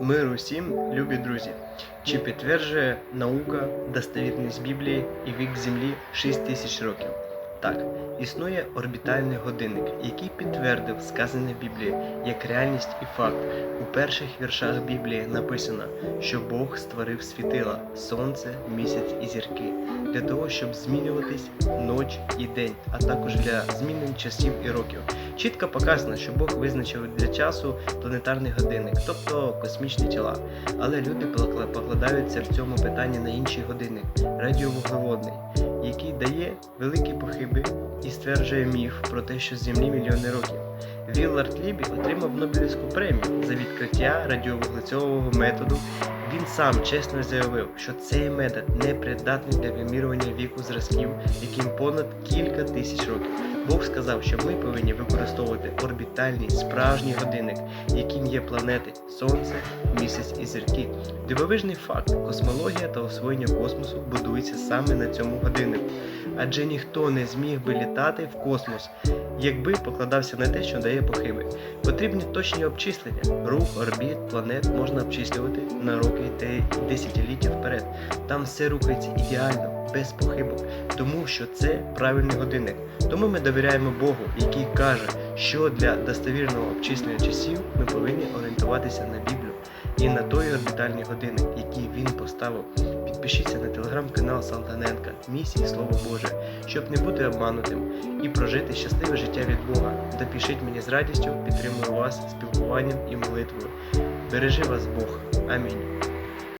Миру всім, любі друзі! Чи підтверджує наука достовірність Біблії і вік Землі 6 тисяч років? Так, існує орбітальний годинник, який підтвердив сказане в Біблії як реальність і факт. У перших віршах Біблії написано, що Бог створив світила, сонце, місяць і зірки для того, щоб змінюватись ніч і день, а також для змінень часів і років. Чітко показано, що Бог визначив для часу планетарний годинник, тобто космічні тіла. Але люди покла- покладаються в цьому питанні на інший годинник радіовуглеводний, який дає великі похиби і стверджує міф про те, що з Землі мільйони років. Віллард Лібі отримав Нобелівську премію за відкриття радіовуглецьового методу. Сам чесно заявив, що цей метод не придатний для вимірювання віку зразків, яким понад кілька тисяч років. Бог сказав, що ми повинні використовувати орбітальний справжній годинник, яким є планети Сонце, місяць і зірки. Дивовижний факт: космологія та освоєння космосу будується саме на цьому годиннику, адже ніхто не зміг би літати в космос, якби покладався на те, що дає похиби. Потрібні точні обчислення. Рух орбіт планет можна обчислювати на роки та десятиліття вперед. Там все рухається ідеально, без похибок, тому що це правильний годинник. Тому ми довіряємо Богу, який каже, що для достовірного обчислення часів ми повинні орієнтуватися на Біблію і на той орбітальний годинник, який він поставив. Підпишіться на телеграм-канал Салтаненка, місії Слово Боже, щоб не бути обманутим і прожити щасливе життя від Бога. Допишіть мені з радістю, підтримую вас спілкуванням і молитвою. Бережи вас Бог. Амінь.